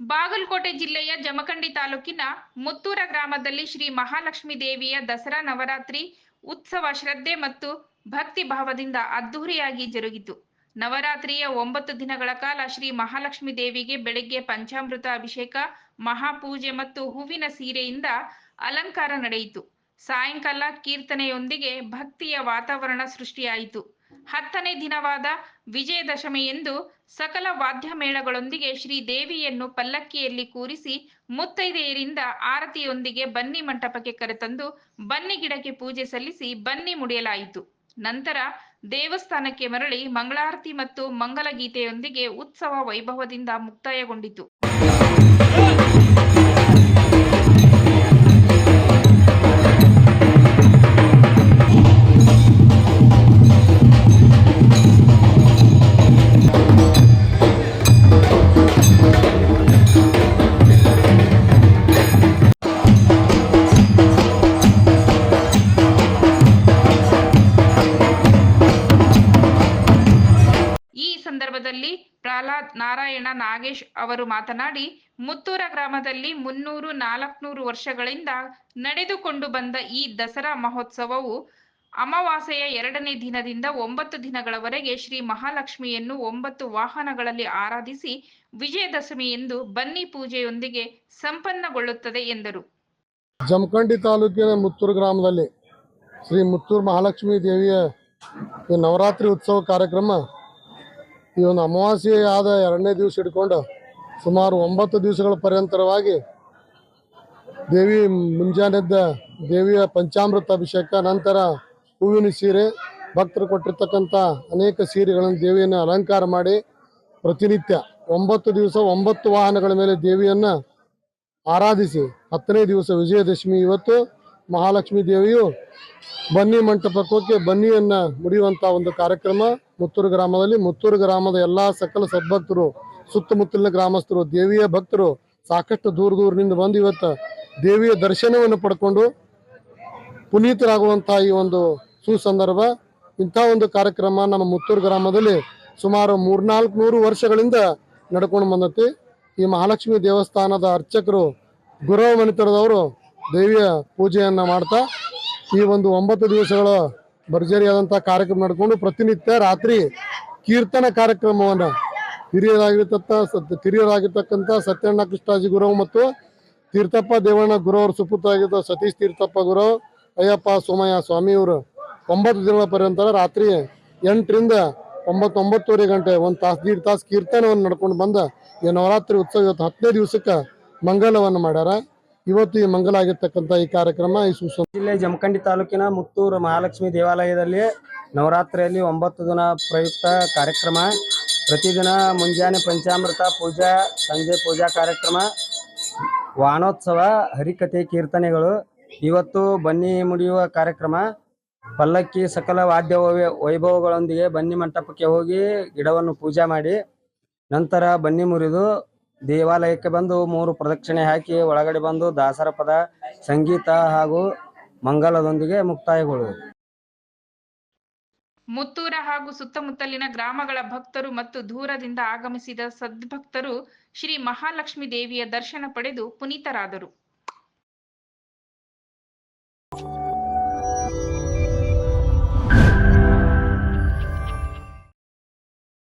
ಬಾಗಲಕೋಟೆ ಜಿಲ್ಲೆಯ ಜಮಖಂಡಿ ತಾಲೂಕಿನ ಮುತ್ತೂರ ಗ್ರಾಮದಲ್ಲಿ ಶ್ರೀ ಮಹಾಲಕ್ಷ್ಮೀ ದೇವಿಯ ದಸರಾ ನವರಾತ್ರಿ ಉತ್ಸವ ಶ್ರದ್ಧೆ ಮತ್ತು ಭಕ್ತಿ ಭಾವದಿಂದ ಅದ್ಧೂರಿಯಾಗಿ ಜರುಗಿತು. ನವರಾತ್ರಿಯ ಒಂಬತ್ತು ದಿನಗಳ ಕಾಲ ಶ್ರೀ ಮಹಾಲಕ್ಷ್ಮಿ ದೇವಿಗೆ ಬೆಳಗ್ಗೆ ಪಂಚಾಮೃತ ಅಭಿಷೇಕ, ಮಹಾಪೂಜೆ ಮತ್ತು ಹೂವಿನ ಸೀರೆಯಿಂದ ಅಲಂಕಾರ ನಡೆಯಿತು. ಸಾಯಂಕಾಲ ಕೀರ್ತನೆಯೊಂದಿಗೆ ಭಕ್ತಿಯ ವಾತಾವರಣ ಸೃಷ್ಟಿಯಾಯಿತು. ಹತ್ತನೇ ದಿನವಾದ ವಿಜಯದಶಮಿಯಂದು ಸಕಲ ವಾದ್ಯ ಮೇಳಗಳೊಂದಿಗೆ ಶ್ರೀ ದೇವಿಯನ್ನು ಪಲ್ಲಕ್ಕಿಯಲ್ಲಿ ಕೂರಿಸಿ ಮುತ್ತೈದೆಯರಿಂದ ಆರತಿಯೊಂದಿಗೆ ಬನ್ನಿ ಮಂಟಪಕ್ಕೆ ಕರೆತಂದು ಬನ್ನಿ ಗಿಡಕ್ಕೆ ಪೂಜೆ ಸಲ್ಲಿಸಿ ಬನ್ನಿ ಮುಡಿಯಲಾಯಿತು. ನಂತರ ದೇವಸ್ಥಾನಕ್ಕೆ ಮರಳಿ ಮಂಗಳಾರತಿ ಮತ್ತು ಮಂಗಲಗೀತೆಯೊಂದಿಗೆ ಉತ್ಸವ ವೈಭವದಿಂದ ಮುಕ್ತಾಯಗೊಂಡಿತು. ಸಂದರ್ಭದಲ್ಲಿ ಪ್ರಹ್ಲಾದ್ ನಾರಾಯಣ ನಾಗೇಶ್ ಅವರು ಮಾತನಾಡಿ, ಮುತ್ತೂರ ಗ್ರಾಮದಲ್ಲಿ ಮುನ್ನೂರು ನಾಲ್ಕುನೂರು ವರ್ಷಗಳಿಂದ ನಡೆದುಕೊಂಡು ಬಂದ ಈ ದಸರಾ ಮಹೋತ್ಸವವು ಅಮಾವಾಸ್ಯೆಯ ಎರಡನೇ ದಿನದಿಂದ ಒಂಬತ್ತು ದಿನಗಳವರೆಗೆ ಶ್ರೀ ಮಹಾಲಕ್ಷ್ಮಿಯನ್ನು ಒಂಬತ್ತು ವಾಹನಗಳಲ್ಲಿ ಆರಾಧಿಸಿ ವಿಜಯದಶಮಿಯಂದು ಬನ್ನಿ ಪೂಜೆಯೊಂದಿಗೆ ಸಂಪನ್ನಗೊಳ್ಳುತ್ತದೆ ಎಂದರು. ಜಮಖಂಡಿ ತಾಲೂಕಿನ ಮುತ್ತೂರು ಗ್ರಾಮದಲ್ಲಿ ಶ್ರೀ ಮುತ್ತೂರು ಮಹಾಲಕ್ಷ್ಮಿ ದೇವಿಯ ನವರಾತ್ರಿ ಉತ್ಸವ ಕಾರ್ಯಕ್ರಮ ಈ ಒಂದು ಅಮಾವಾಸ್ಯೆ ಆದ ಎರಡನೇ ದಿವಸ ಹಿಡ್ಕೊಂಡು ಸುಮಾರು ಒಂಬತ್ತು ದಿವಸಗಳ ಪರ್ಯಂತರವಾಗಿ ದೇವಿ ಮುಂಜಾನೆದ್ದ ದೇವಿಯ ಪಂಚಾಮೃತ ಅಭಿಷೇಕ, ನಂತರ ಹೂವಿನ ಸೀರೆ, ಭಕ್ತರು ಕೊಟ್ಟಿರ್ತಕ್ಕಂಥ ಅನೇಕ ಸೀರೆಗಳನ್ನು ದೇವಿಯನ್ನು ಅಲಂಕಾರ ಮಾಡಿ ಪ್ರತಿನಿತ್ಯ ಒಂಬತ್ತು ದಿವಸ ಒಂಬತ್ತು ವಾಹನಗಳ ಮೇಲೆ ದೇವಿಯನ್ನು ಆರಾಧಿಸಿ ಹತ್ತನೇ ದಿವಸ ವಿಜಯದಶಮಿ ಇವತ್ತು ಮಹಾಲಕ್ಷ್ಮೀ ದೇವಿಯು ಬನ್ನಿ ಮಂಟಪಕ್ಕೆ ಬನ್ನಿಯನ್ನ ಮುಡಿಯುವಂತ ಒಂದು ಕಾರ್ಯಕ್ರಮ. ಮುತ್ತೂರು ಗ್ರಾಮದಲ್ಲಿ ಮುತ್ತೂರು ಗ್ರಾಮದ ಎಲ್ಲಾ ಸಕಲ ಸದ್ಭಕ್ತರು, ಸುತ್ತಮುತ್ತಲಿನ ಗ್ರಾಮಸ್ಥರು, ದೇವಿಯ ಭಕ್ತರು ಸಾಕಷ್ಟು ದೂರ ದೂರದಿಂದ ಬಂದು ಇವತ್ತು ದೇವಿಯ ದರ್ಶನವನ್ನು ಪಡ್ಕೊಂಡು ಪುನೀತರಾಗುವಂಥ ಈ ಒಂದು ಸುಸಂದರ್ಭ. ಇಂಥ ಒಂದು ಕಾರ್ಯಕ್ರಮ ನಮ್ಮ ಮುತ್ತೂರು ಗ್ರಾಮದಲ್ಲಿ ಸುಮಾರು ಮೂರ್ನಾಲ್ಕು ನೂರು ವರ್ಷಗಳಿಂದ ನಡ್ಕೊಂಡು ಬಂದತಿ. ಈ ಮಹಾಲಕ್ಷ್ಮಿ ದೇವಸ್ಥಾನದ ಅರ್ಚಕರು ಗುರವ ಮನಿತರದವರು ದೇವಿಯ ಪೂಜೆಯನ್ನು ಮಾಡ್ತಾ ಈ ಒಂದು ಒಂಬತ್ತು ದಿವಸಗಳ ಭರ್ಜರಿಯಾದಂಥ ಕಾರ್ಯಕ್ರಮ ನಡ್ಕೊಂಡು ಪ್ರತಿನಿತ್ಯ ರಾತ್ರಿ ಕೀರ್ತನ ಕಾರ್ಯಕ್ರಮವನ್ನು ಹಿರಿಯರಾಗಿರ್ತಕ್ಕ ಹಿರಿಯರಾಗಿರ್ತಕ್ಕಂಥ ಸತ್ಯಣ್ಣ ಕೃಷ್ಣಾಜಿ ಗುರು ಮತ್ತು ತೀರ್ಥಪ್ಪ ದೇವಣ್ಣ ಗುರು ಗುರವ್ರ ಸುಪುತ್ರರಾಗಿದ್ದ ಸತೀಶ್ ತೀರ್ಥಪ್ಪ ಗುರು, ಅಯ್ಯಪ್ಪ ಸೋಮಯ್ಯ ಸ್ವಾಮಿಯವರು ಒಂಬತ್ತು ದಿನಗಳ ಪರ್ಯಂತ ರಾತ್ರಿ ಎಂಟರಿಂದ ಒಂಬತ್ತೊಂಬತ್ತುವರೆ ಗಂಟೆ ಒಂದು ತಾಸು, ದೀಡ್ ತಾಸು ಕೀರ್ತನವನ್ನು ನಡ್ಕೊಂಡು ಬಂದ ಈ ನವರಾತ್ರಿ ಉತ್ಸವ ಇವತ್ತು ಹತ್ತನೇ ದಿವಸಕ್ಕೆ ಮಂಗಲವನ್ನು ಮಾಡ್ಯಾರ. ಇವತ್ತು ಈ ಮಂಗಲ ಆಗಿರ್ತಕ್ಕಂತ ಈ ಕಾರ್ಯಕ್ರಮ ಈ ಸುಸ ಜಿಲ್ಲೆ ಜಮಖಂಡಿ ತಾಲೂಕಿನ ಮುತ್ತೂರು ಮಹಾಲಕ್ಷ್ಮಿ ದೇವಾಲಯದಲ್ಲಿ ನವರಾತ್ರಿಯಲ್ಲಿ ಒಂಬತ್ತು ದಿನ ಪ್ರಯುಕ್ತ ಕಾರ್ಯಕ್ರಮ. ಪ್ರತಿದಿನ ಮುಂಜಾನೆ ಪಂಚಾಮೃತ ಪೂಜಾ, ಸಂಜೆ ಪೂಜಾ ಕಾರ್ಯಕ್ರಮ ವಾಣೋತ್ಸವ ಹರಿಕಥೆ ಕೀರ್ತನೆಗಳು. ಇವತ್ತು ಬನ್ನಿ ಮುಡಿಯುವ ಕಾರ್ಯಕ್ರಮ. ಪಲ್ಲಕ್ಕಿ ಸಕಲ ವಾದ್ಯ ವೈಭವಗಳೊಂದಿಗೆ ಬನ್ನಿ ಮಂಟಪಕ್ಕೆ ಹೋಗಿ ಗಿಡವನ್ನು ಪೂಜೆ ಮಾಡಿ, ನಂತರ ಬನ್ನಿ ಮುರಿದು ದೇವಾಲಯಕ್ಕೆ ಬಂದು ಮೂರು ಪ್ರದಕ್ಷಿಣೆ ಹಾಕಿ ಒಳಗಡೆ ಬಂದು ದಾಸರ ಪದ, ಸಂಗೀತ ಹಾಗೂ ಮಂಗಲದೊಂದಿಗೆ ಮುಕ್ತಾಯಗೊಳ್ಳುವುದು. ಮುತ್ತೂರ ಹಾಗೂ ಸುತ್ತಮುತ್ತಲಿನ ಗ್ರಾಮಗಳ ಭಕ್ತರು ಮತ್ತು ದೂರದಿಂದ ಆಗಮಿಸಿದ ಸದ್ಭಕ್ತರು ಶ್ರೀ ಮಹಾಲಕ್ಷ್ಮಿ ದೇವಿಯ ದರ್ಶನ ಪಡೆದು ಪುನೀತರಾದರು.